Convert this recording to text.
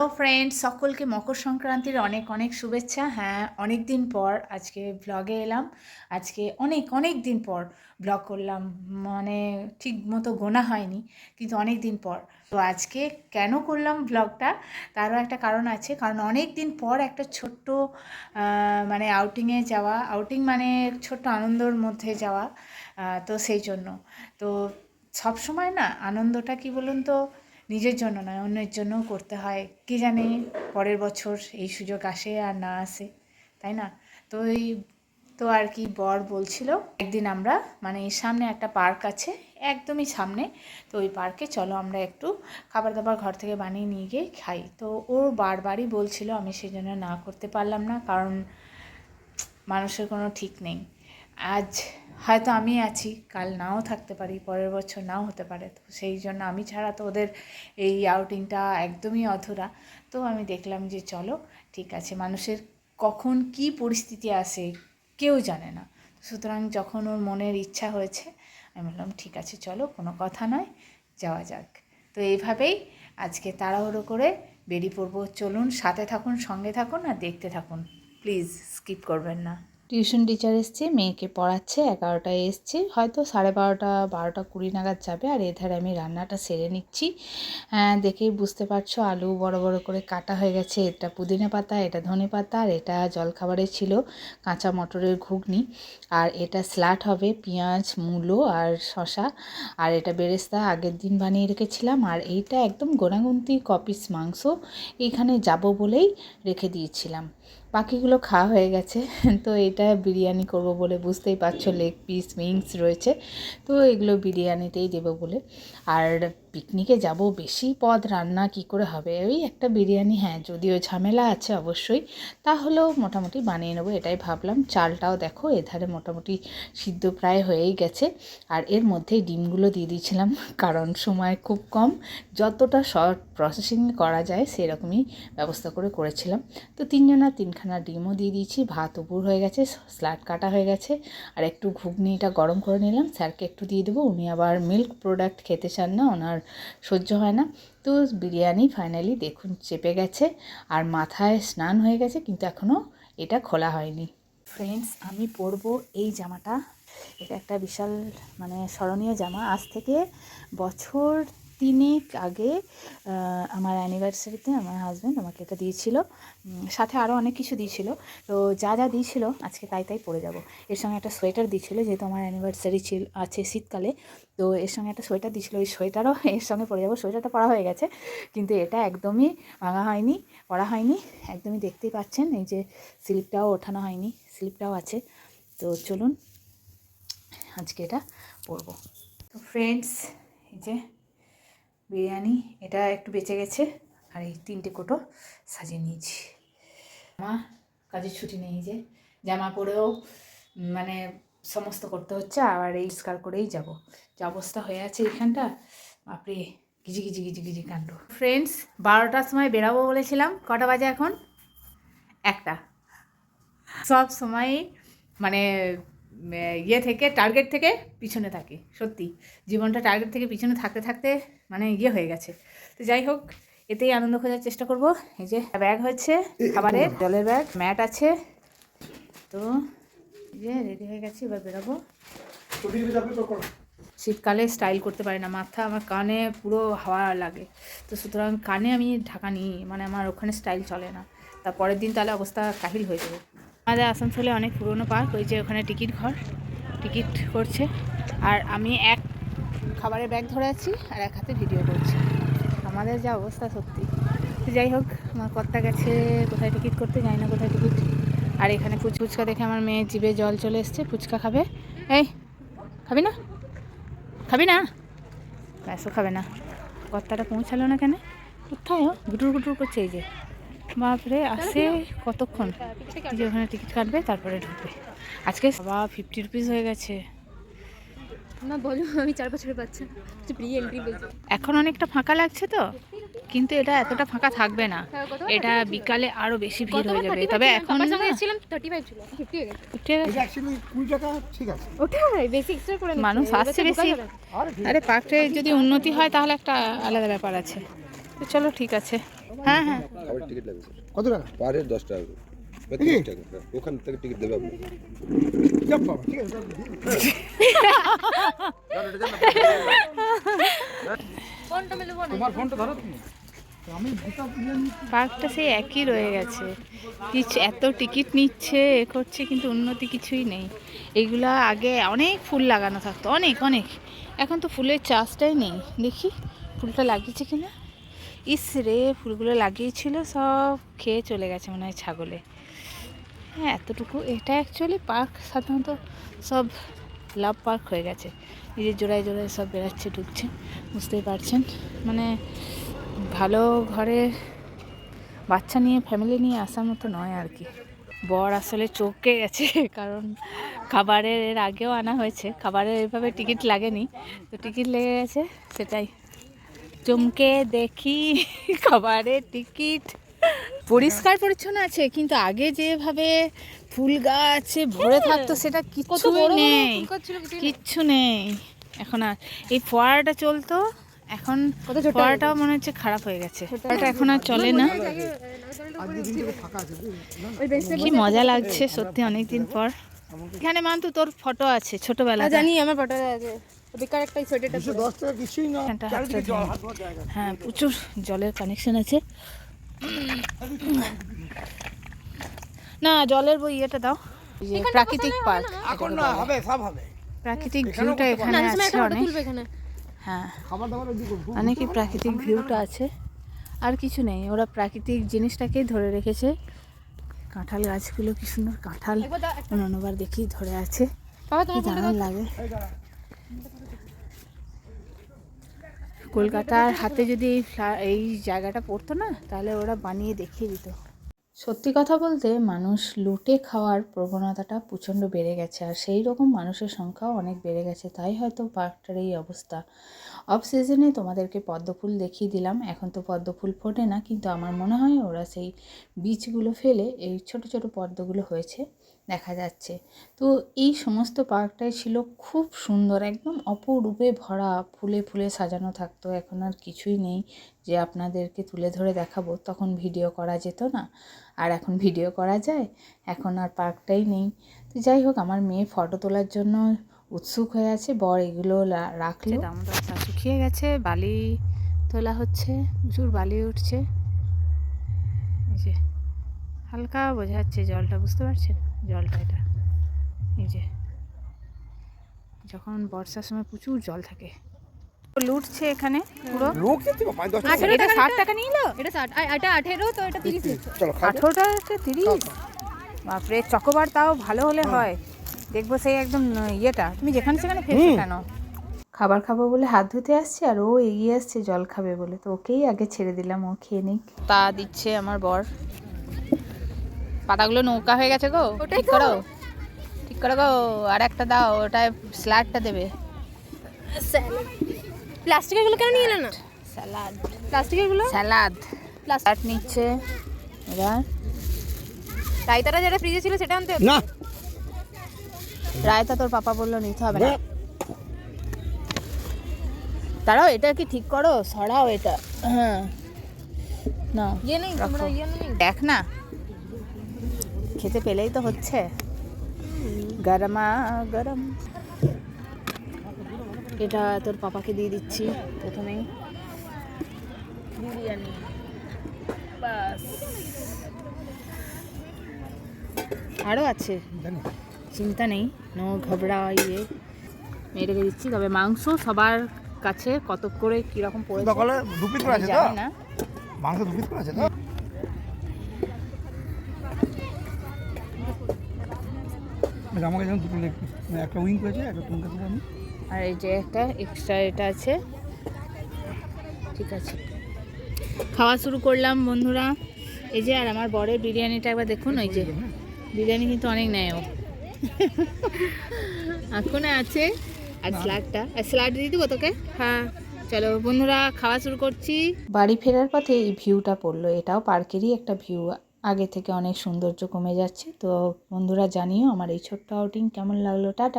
তো ফ্রেন্ড সকলকে মকর সংক্রান্তির অনেক অনেক শুভেচ্ছা। হ্যাঁ অনেক দিন পর আজকে ব্লগে এলাম। আজকে অনেক অনেক দিন পর ব্লগ করলাম। মানে ঠিক মতো গোনা হয়নি, কিন্তু অনেক দিন পর। তো আজকে কেন করলাম ব্লগটা তারও একটা কারণ আছে। কারণ অনেক দিন পর একটা ছোট্ট মানে আউটিংয়ে যাওয়া। আউটিং মানে ছোট্ট আনন্দর মধ্যে যাওয়া তো সেই জন্য। তো সব সময় না, আনন্দটা কি বলুন তো? নিজের জন্য নয়, অন্যের জন্যও করতে হয়। কি জানি পরের বছর এই সুযোগ আসে আর না আসে, তাই না? তো এই, তো আর কি বর বলছিল, একদিন আমরা মানে সামনে একটা পার্ক আছে, একদমই সামনে, তো ওই পার্কে চলো আমরা একটু খাবার দাবার ঘর থেকে বানিয়ে নিয়ে গিয়ে খাই। তো ও বারবারই বলছিল আমি সেই জন্য না করতে পারলাম না, কারণ মানুষের কোনো ঠিক নেই। আজ হয়তো আমি আছি, কাল নাও থাকতে পারি, পরের বছর নাও হতে পারে। তো সেই জন্য আমি ছাড়া তো ওদের এই আউটিংটা একদমই অধুরা। তো আমি দেখলাম যে চলো, ঠিক আছে, মানুষের কখন কি পরিস্থিতি আসে কেউ জানে না। সুতরাং যখন ওর মনের ইচ্ছা হয়েছে, আমি বললাম, ঠিক আছে, চলো, কোনো কথা নয়, যাওয়া যাক। তো এইভাবেই আজকে তাড়াহুড়ো করে বেরিয়ে পড়ব। চলুন, সাথে থাকুন, সঙ্গে থাকুন আর দেখতে থাকুন। প্লিজ, স্কিপ করবেন না। টিউশন টিচার এসছে মেয়েকে পড়াচ্ছে এগারোটায় এসছে। হয়তো সাড়ে বারোটা বারোটা কুড়ি নাগাদ যাবে আর এধারে আমি রান্নাটা সেরে নিচ্ছি। হ্যাঁ, দেখেই বুঝতে পারছ আলু বড় বড় করে কাটা হয়ে গেছে। এটা পুদিনা পাতা এটা ধনে পাতা আর এটা জলখাবারে ছিল কাঁচা মটরের ঘুগনি। আর এটা স্লাট হবে পেঁয়াজ মূলো আর শশা আর এটা বেরেস্তা আগের দিন বানিয়ে রেখেছিলাম। আর এইটা একদম গোনাগুন্তি কপিস মাংস। এইখানে যাব বলেই রেখে দিয়েছিলাম। বাকিগুলো খাওয়া হয়ে গেছে। তো এটা বিরিয়ানি করব বলে বুঝতেই পারছ লেগ পিস উইংস রয়েছে। তো এগুলো বিরিয়ানিতেই দেবো বলে। আর পিকনিকে যাব, বেশি পদ রান্না কি করে হবে? ওই একটা বিরিয়ানি হ্যাঁ যদিও ঝামেলা আছে অবশ্যই, তাহলেও মোটামুটি বানিয়ে নেব, এটাই ভাবলাম। চালটাও দেখো, এধারে মোটামুটি সিদ্ধ প্রায় হয়েই গেছে। আর এর মধ্যেই ডিমগুলো দিয়ে দিয়েছিলাম, কারণ সময় খুব কম। যতটা শর্ট প্রসেসিং করা যায়, সেরকমই ব্যবস্থা করে করেছিলাম। তো তিনজনা তিনখানা ডিমও দিয়ে দিয়েছি, ভাত উপর হয়ে গেছে স্লাট কাটা হয়ে গেছে। আর একটু ঘুগনিটা গরম করে নিলাম, স্যারকে একটু দিয়ে দেবো, উনি আবার মিল্ক প্রোডাক্ট খেতে চান না, ওনার সহ্য হয় না। তো বিরিয়ানি ফাইনালি দেখুন চেপে গেছে আর মাথায় স্নান হয়ে গেছে, কিন্তু এখনও এটা খোলা হয়নি। ফ্রেন্ডস আমি পরব এই জামাটা। এটা একটা বিশাল মানে স্মরণীয় জামা। আজ থেকে বছর তিনেক আগে আমার অ্যানিভার্সারিতে আমার হাজব্যান্ড আমাকে এটা দিয়েছিল। সাথে আরও অনেক কিছু দিয়েছিল। তো যা যা দিয়েছিল, আজকে তাই তাই পরে যাব। এর সঙ্গে একটা সোয়েটার দিয়েছিল, যেহেতু আমার অ্যানিভার্সারি ছিল, আছে শীতকালে। তো এর সঙ্গে একটা সোয়েটার দিয়েছিল, ওই সোয়েটারও এর সঙ্গে পরে যাব। সোয়েটারটা পরা হয়ে গেছে। কিন্তু এটা একদমই ভাঙা হয়নি, পরা হয়নি। একদমই দেখতেই পাচ্ছেন, এই যে স্লিপটাও ওঠানো হয়নি স্লিপটাও আছে। তো চলুন, আজকে এটা পরবো। তো ফ্রেন্ডস এই যে বিরিয়ানি, এটা একটু বেঁচে গেছে। আর এই তিনটে কোটো সাজিয়ে নিয়েছি। আমার কাজের ছুটি নেই যে। জামা পরেও মানে সমস্ত করতে হচ্ছে, আবার এই স্কার করেই যাব। যে অবস্থা হয়ে আছে এখানটা, বাপরে, গিজি গিজি গিজি গিজি কাণ্ড। ফ্রেন্ডস বারোটার সময় বেরাবো বলেছিলাম, কটা বাজে এখন? একটা। সব সময়ই মানে ইয়ে থেকে টার্গেট থেকে পিছনে থাকি সত্যি। জীবনটা টার্গেট থেকে পিছনে থাকতে থাকতে মানে ইয়ে হয়ে গেছে। তো যাই হোক এতেই আনন্দ খোঁজার চেষ্টা করব। এই যে ব্যাগ হচ্ছে খাবারের জলের ব্যাগ ম্যাট আছে। তো যে রেডি হয়ে গেছি এবার বেরোবো। শীতকালে স্টাইল করতে পারি না মাথা আমার কানে পুরো হাওয়া লাগে। তো সুতরাং কানে আমি ঢাকা নিই মানে আমার ওখানে স্টাইল চলে না। তার পরের দিন তাহলে অবস্থা কাহিল হয়ে যাবে। আমাদের আসানসোলে অনেক পুরনো পার্ক, ওই যে ওখানে টিকিট ঘর, টিকিট করছে। আর আমি এক খাবারের ব্যাগ ধরে আছি আর এক হাতে ভিডিও করছি। আমাদের যা অবস্থা সত্যি। যাই হোক, আমার কর্তা গেছে কোথায় টিকিট করতে যাই না কোথায় টিকিট। আর এখানে ফুচ ফুচকা দেখে আমার মেয়ে জিভে জল চলে এসছে, ফুচকা খাবে। এই, খাবি না? খাবি না? ব্যাসও খাবে না। কর্তাটা পৌঁছালো না কেন? কোথায়? গুটুর গুটুর করছে এই যে। বাপরে আসে কতক্ষণ? যে ওখানে টিকিট কাটবে তারপরে ঢুকবে। আজকে বাবা ফিফটি রুপিস হয়ে গেছে। না বলো আমি চার বছরের বাচ্চা। প্রি এখন অনেকটা ফাঁকা লাগছে তো? কিন্তু এটা এতটা ফাঁকা থাকবে না। হ্যাঁ, এটা বিকালে আরও বেশি ভিড় হয়ে যাবে। তবে এখন ছিলাম থার্টি ফাইভ ছিল। ফিফটি হয়ে গেছে। ঠিক আছে, এটা অ্যাকচুয়ালি কুড়ি টাকা ঠিক আছে। ওটাই বেশি করে মানুষ আসছে বেশি। আরে পার্কটায় যদি উন্নতি হয় তাহলে একটা আলাদা ব্যাপার আছে। তো চলো ঠিক আছে। হ্যাঁ হ্যাঁ। খাবারের টিকিট লাগবে। কত টাকা? পার হেড দশ টাকা। ওখান থেকে টিকিট দেবে তোমার ফোনটা ধরো তুমি। নিচ্ছি। পার্কটা সেই একই রয়ে গেছে। কিছু এত টিকিট নিচ্ছে এ করছে কিন্তু উন্নতি কিছুই নেই। এগুলো আগে অনেক ফুল লাগানো থাকতো অনেক অনেক। এখন তো ফুলের চাষটাই নেই। দেখি ফুলটা লাগিয়েছে কিনা? ইস রে, ফুলগুলো লাগিয়েছিল, সব খেয়ে চলে গেছে মনে হয় ছাগলে। হ্যাঁ এতটুকু এটা অ্যাকচুয়ালি পার্ক সাধারণত সব লাভ পার্ক হয়ে গেছে। নিজের জোড়ায় জোড়ায় সব বেড়াচ্ছে, ঢুকছে, বুঝতেই পারছেন? মানে ভালো ঘরে বাচ্চা নিয়ে ফ্যামিলি নিয়ে আসার মতো নয় আর কি। বর আসলে চোখে গেছে, কারণ খাবারের আগেও আনা হয়েছে। খাবারের এভাবে টিকিট লাগেনি। তো টিকিট লেগে গেছে, সেটাই। চমকে দেখি খাবারের টিকিট। পরিষ্কার পরিচ্ছন্ন আছে কিন্তু আগে যেভাবে ফুল গাছে ভরে থাকতো সেটা কিচ্ছু নেই। কিচ্ছু নেই। এখন আর এই ফোয়ারাটা চলতো এখন ফোয়ারাটাও মনে হচ্ছে খারাপ হয়ে গেছে। ফোয়ারাটা এখন আর চলে না। কি মজা লাগছে সত্যি অনেকদিন পর। এখানে মান্তু তোর ফটো আছে ছোটবেলা জানি আমার ফটো আছে। বেকার একটা সোয়েটারটা দুশো দশ টাকা কিছুই না। চারিদিকে জল হাত জায়গা হ্যাঁ প্রচুর জলের কানেকশন আছে। না জলের বই ইয়েটা দাও। প্রাকৃতিক পার্ক। এখন না হবে সব হবে। প্রাকৃতিক ভিউটা এখানে আছে অনেক। হ্যাঁ। খাবার অনেকই প্রাকৃতিক ভিউটা আছে। আর কিছু নেই ওরা প্রাকৃতিক জিনিসটাকেই ধরে রেখেছে। কাঁঠাল গাছগুলো কি সুন্দর কাঁঠাল। অন্যবার দেখি ধরে আছে। কি দারুণ লাগে। কলকাতার হাতে যদি এই এই জায়গাটা পড়তো না, তাহলে ওরা বানিয়ে দেখিয়ে দিত। সত্যি কথা বলতে, মানুষ লুটে খাওয়ার প্রবণতাটা প্রচণ্ড বেড়ে গেছে, আর সেই রকম মানুষের সংখ্যাও অনেক বেড়ে গেছে। তাই হয়তো পার্কটার এই অবস্থা। অফ সিজনে তোমাদেরকে পদ্মফুল দেখিয়ে দিলাম। এখন তো পদ্মফুল ফোটে না, কিন্তু আমার মনে হয় ওরা সেই বীজগুলো ফেলে, এই ছোট ছোট পদ্মগুলো হয়েছে। দেখা যাচ্ছে। তো এই সমস্ত পার্কটাই ছিল খুব সুন্দর, একদম অপরূপে ভরা, ফুলে ফুলে সাজানো থাকতো। এখন আর কিছুই নেই যে আপনাদেরকে তুলে ধরে দেখাবো। তখন ভিডিও করা যেত না, আর এখন ভিডিও করা যায়, এখন আর পার্কটাই নেই। তো যাই হোক, আমার মেয়ে ফটো তোলার জন্য উৎসুক হয়ে আছে, বর এগুলো রাখলে রাখল। দামোদর শুকিয়ে গেছে, বালি তোলা হচ্ছে, প্রচুর বালি উঠছে। হালকা বোঝা যাচ্ছে জলটা, বুঝতে পারছেন? জলটা এটা। এই যে। যখন বর্ষার সময় প্রচুর জল থাকে। লুটছে এখানে পুরো। টাকা এটা ষাট টাকা নিল? এটা ষাট। আর এটা আঠেরো তো এটা তিরিশ চলো খাও। আঠেরো টাকা তিরিশ? বাপরে চকোবার তাও ভালো হলে হয়। দেখব সেই একদম ইয়েটা। তুমি যেখানে সেখানে ফেলছো কেন? খাবার খাব বলে হাত ধুতে আসছে আর ও এগিয়ে আসছে জল খাবে বলে। তো ওকেই আগে ছেড়ে দিলাম ও খেয়ে নিক। তা দিচ্ছে আমার বর। পাতাগুলো নৌকা হয়ে গেছে গো। ঠিক করো। ঠিক করো গো। আর একটা দাও ওটায় স্যালাডটা দেবে। প্লাস্টিকেরগুলো কেন নিয়ে এলে না? স্যালাড। প্লাস্টিকেরগুলো স্যালাড স্যালাড নিচ্ছে। এবার রায়তাটা যেটা ফ্রিজে ছিল সেটা আনতে হবে। না। রায়তা তোর পাপা বলল নিতে হবে না। দাঁড়াও এটা কি ঠিক করো? সরাও এটা। হ্যাঁ। না ইয়ে নেই তোমরা ইয়ে নেই। দেখ না। খেতে পেলেই তো হচ্ছে। গরমা গরম। এটা তোর পাপাকে দিয়ে দিচ্ছি প্রথমেই। বিরিয়ানি। বাস। আরও আছে। চিন্তা নেই নো ঘবড়া ইয়ে মেয়েটাকে দিচ্ছি তবে মাংস সবার কাছে কত করে কীরকম পড়ে সকালে দু পিস করে আছে না। মাংস দু পিস করে আছে তো? আমাকে দুটো লেগ একটা উইং করেছে একটা দেবো আমি আর এই যে একটা এক্সট্রা এটা আছে। ঠিক আছে। খাওয়া শুরু করলাম বন্ধুরা। এই যে আর আমার বরের বিরিয়ানিটা একবার দেখুন ওই যে। বিরিয়ানি কিন্তু অনেক নেয় ও। এখন আছে? আর স্যালাডটা আর স্যালাড দিয়ে দেবো তোকে? হ্যাঁ। চলো বন্ধুরা খাওয়া শুরু করছি। বাড়ি ফেরার পথে এই ভিউটা পড়ল। এটাও পার্কেরই একটা ভিউ। আগে থেকে অনেক সৌন্দর্য কমে যাচ্ছে। তো বন্ধুরা জানিও আমার এই ছোট্ট আউটিং কেমন লাগল। টাটা।